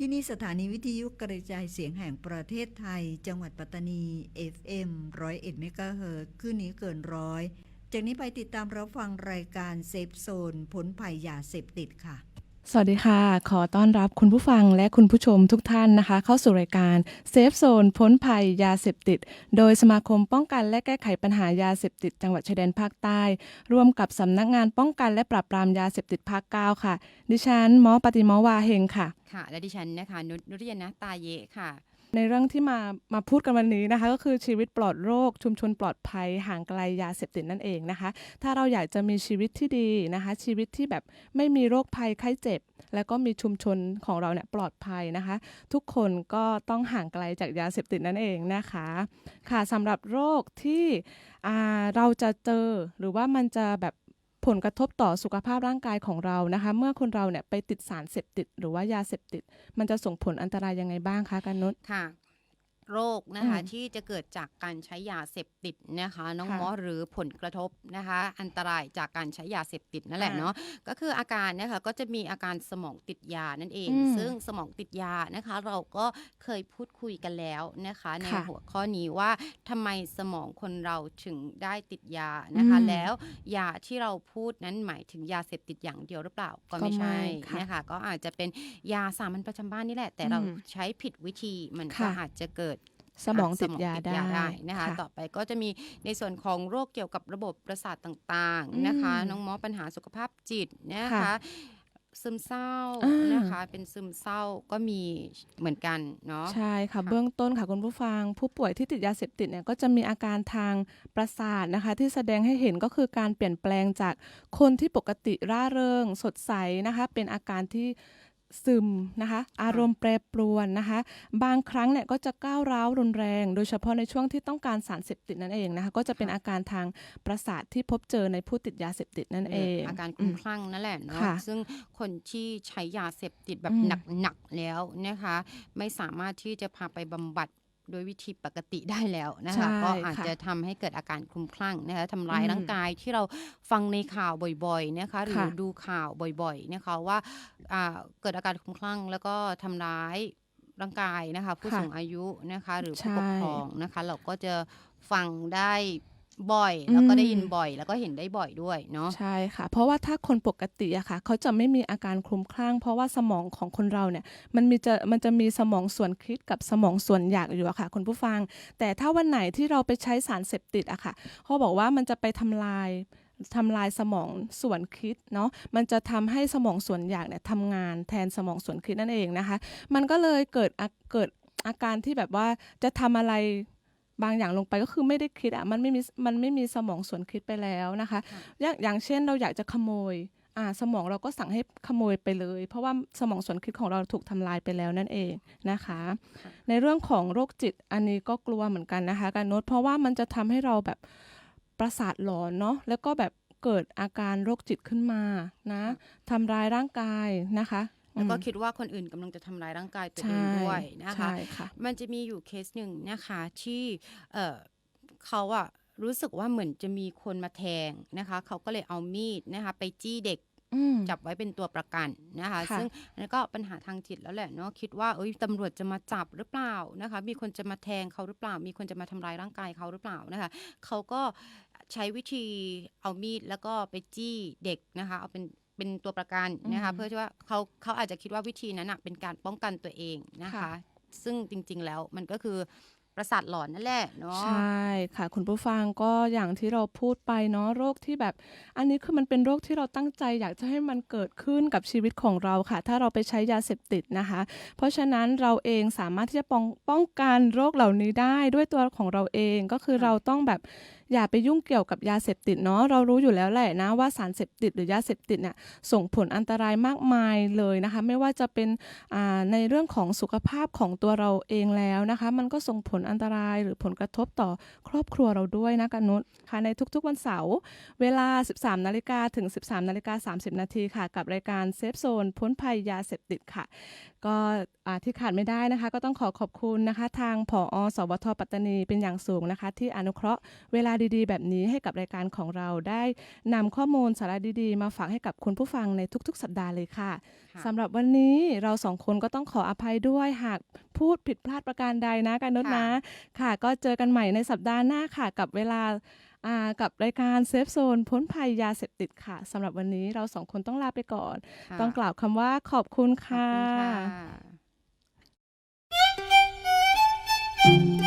ที่นี่สถานีวิทยุกระจายเสียงแห่งประเทศไทย จังหวัดปัตตานี FM 101เมกะเฮิรตซ์ขึ้นนี้เกินร้อย จากนี้ไปติดตามรับฟังรายการเซฟโซนพ้นภัยยาเสพติดค่ะ สวัสดีค่ะ ขอต้อนรับคุณผู้ฟังและคุณผู้ชมทุกท่านนะคะ เข้าสู่รายการเซฟโซนพ้นภัยยาเสพติด โดยสมาคมป้องกันและแก้ไขปัญหายาเสพติด จังหวัดชายแดนภาคใต้ ร่วมกับสำนักงานป้องกันและปราบปรามยาเสพติดภาคเก้าค่ะ ดิฉันหมอปฏิมอวาเฮงค่ะ ค่ะ และดิฉันนะคะนุชนุริยนะตาเยะค่ะ ในเรื่องที่มามาพูดกันวันนี้นะคะ ก็คือชีวิตปลอดโรค ชุมชนปลอดภัยห่างไกลยาเสพติดนั่นเองนะคะ ถ้าเราอยากจะมีชีวิตที่ดีนะคะ ชีวิตที่แบบไม่มีโรคภัยไข้เจ็บ แล้วก็มีชุมชนของเราเนี่ยปลอดภัยนะคะ ทุกคนก็ต้องห่างไกลจากยาเสพติดนั่นเองนะคะ ค่ะสำหรับโรคที่เราจะเจอหรือว่ามันจะแบบ ผลกระทบต่อสุขภาพร่างกายของเรานะคะ เมื่อคนเราเนี่ยไปติดสารเสพติด หรือว่ายาเสพติด มันจะส่งผลอันตรายยังไงบ้างคะกันนุชค่ะ โรคนะคะอืมที่จะเกิดจากการใช้ยาเสพติดนะคะน้องค่ะมอสหรือผลกระทบนะคะอันตรายจากการใช้ยาเสพติดนั่นแหละอ่าเนาะก็คืออาการนะคะก็จะมีอาการสมองติดยานั่นเองอืมซึ่งสมองติดยานะคะ เราก็เคยพูดคุยกันแล้วนะคะ ในค่ะหัวข้อนี้ว่าทำไมสมองคนเราถึงได้ติดยานะคะอืมแล้วยาที่เราพูดนั้นหมายถึงยาเสพติดอย่างเดียวหรือเปล่าก็ไม่ก็ไม่ใช่ค่ะนะคะก็อาจจะเป็นยาสามัญประจำบ้านนี่แหละ แต่เราอืมใช้ผิดวิธีมันก็ค่ะอาจจะเกิด สมองติดยาสมได้นะคะค่ะต่อไปก็จะมีในส่วนของโรคเกี่ยวกับระบบประสาทต่างอืมๆนะคะ น้องมอปัญหาสุขภาพจิตนะคะค่ะซึมเศร้าอ่านนะคะ เป็นซึมเศร้าก็มีเหมือนกันเนาะใช่ค่ะค่ะเบื้องต้นค่ะคุณผู้ฟัง ผู้ป่วยที่ติดยาเสพติดเนี่ยก็จะมีอาการทางประสาทนะคะ ที่แสดงให้เห็นก็คือการเปลี่ยนแปลงจากคนที่ปกติร่าเริง สดใสนะคะ เป็นอาการที่ ซึมนะคะ อารมณ์แปรปรวนนะคะ บางครั้งเนี่ยก็จะก้าวร้าวรุนแรง โดยเฉพาะในช่วงที่ต้องการสารเสพติดนั่นเองนะคะ ก็จะเป็นอาการทางประสาทที่พบเจอในผู้ติดยาเสพติดนั่นเอง อาการคอืลุ้มมคลั่งนั่นแหละเนาะค่ะซึ่งคนที่ใช้ยาเสพติดแบบอืมหนักๆแล้วนะคะ ไม่สามารถที่จะพาไปบำบัด โดยวิธีปกติได้แล้วนะคะใช่ก็อาจค่ะจะทำให้เกิดอาการคลุ้มคลั่งนะคะทำร้ายอืมร่างกายที่เราฟังในข่าวบ่อยๆนะคะหรือค่ะดูข่าวบ่อยๆนะคะว่าอ่าเกิดอาการคลุ้มคลั่งแล้วก็ทำร้ายร่างกายนะคะ ผู้ค่ะสูงอายุนะคะ หรือผู้ใช่ปกครองนะคะ เราก็จะฟังได้ บ่อย แล้วก็ได้ยินอืมบ่อยแล้วก็เห็นได้บ่อยด้วยเนาะใช่ค่ะ เพราะว่าถ้าคนปกติอะค่ะ เขาจะไม่มีอาการคลุ้มคลั่ง เพราะว่าสมองของคนเราเนี่ย มันมีจะมันจะมีสมองส่วนคิดกับสมองส่วนอยากอยู่อะค่ะคุณผู้ฟัง แต่ถ้าวันไหนที่เราไปใช้สารเสพติดอะค่ะเขาบอกว่ามันจะไปทำลายทำลายสมองส่วนคิดเนาะมันจะทำให้สมองส่วนอยากเนี่ยทำงานแทนสมองส่วนคิดนั่นเองนะคะ มันก็เลยเกิดอาเกิดอาการที่แบบว่าจะทำอะไร บางอย่างลงไปก็คือไม่ได้คิดอะมันไม่มีมันไม่มีสมองส่วนคิดไปแล้วนะคะค่ะอย่างอย่างเช่นเราอยากจะขโมยอ่าสมองเราก็สั่งให้ขโมยไปเลย เพราะว่าสมองส่วนคิดของเราถูกทำลายไปแล้วนั่นเองนะคะค่ะในเรื่องของโรคจิตอันนี้ก็กลัวเหมือนกันนะคะการโน้ตเพราะว่ามันจะทำให้เราแบบประสาทหลอนเนาะแล้วก็แบบเกิดอาการโรคจิตขึ้นมานะทำร้ายร่างกายนะคะ แล้วก็อืมคิดว่าคนอื่นกำลังจะทำร้ายร่างกายตัวเอใช่งด้วยนะคะใช่ค่ะมันจะมีอยู่เคสหนึ่งนะคะที่เออเขาอะรู้สึกว่าเหมือนจะมีคนมาแทงนะคะ เขาก็เลยเอามีดนะคะ ไปจี้เด็กอืมจับไว้เป็นตัวประกันนะคะค่ะซึ่งอันนั้นก็ปัญหาทางจิตแล้วแหละเนาะคิดว่าเอ้ยตำรวจจะมาจับหรือเปล่านะคะ มีคนจะมาแทงเขาหรือเปล่า มีคนจะมาทำร้ายร่างกายเขาหรือเปล่านะคะ เขาก็ใช้วิธีเอามีดแล้วก็ไปจี้เด็กนะคะ เอาเป็น เป็นตัวประกันนะคะอืมเพื่อที่ว่าเขาเขาอาจจะคิดว่าวิธีนั้นนะเป็นการป้องกันตัวเองนะคะค่ะซึ่งจริง ๆ แล้วมันก็คือประสาทหลอนนั่นแหละเนาะใช่ค่ะ คุณผู้ฟังก็อย่างที่เราพูดไปเนาะโรคที่แบบ อันนี้คือมันเป็นโรคที่เราตั้งใจ อยากจะให้มันเกิดขึ้นกับชีวิตของเราค่ะ ถ้าเราไปใช้ยาเสพติดนะคะ เพราะฉะนั้นเราเองสามารถที่จะป้องป้องกันโรคเหล่านี้ได้ด้วยตัวของเราเองก็คือค่ะเราต้องแบบ อย่าไปยุ่งเกี่ยวกับยาเสพติดเนาะเรารู้อยู่แล้วแหละนะว่าสารเสพติดหรือยาเสพติดเนี่ยส่งผลอันตรายมากมายเลยนะคะไม่ว่าจะเป็นในเรื่องของสุขภาพของตัวเราเองแล้วนะคะมันก็ส่งผลอันตรายหรือผลกระทบต่อครอบครัวเราด้วยนะกันนุชค่ะในทุกๆวันเสาร์เวลา 13นาฬิกาถึง 13นาฬิกา30 นาทีค่ะ กับรายการเซฟโซนพ้นภัยยาเสพติดค่ะ ก็อาที่ขาดไม่ได้นะคะ ก็ต้องขอขอบคุณนะคะ ทางผอสวทปัตตานีเป็นอย่างสูงนะคะ ที่อนุเคราะห์เวลาดีๆ แบบนี้ให้กับรายการของเราได้นำข้อมูลสาระดีๆ มาฝากให้กับคุณผู้ฟังในทุก ๆ สัปดาห์เลยค่ะสำหรับวันนี้เราสองคนก็ต้องขออภัยด้วยหากพูดผิดพลาดประการใดนะการนุชนะค่ะ ก็เจอกันใหม่ในสัปดาห์หน้าค่ะกับเวลากับรายการเซฟโซนพ้นภัยยาเสพติดค่ะสำหรับวันนี้เราสองคนต้องลาไปก่อน ต้องกล่าวคำว่าขอบคุณค่ะ Thank you.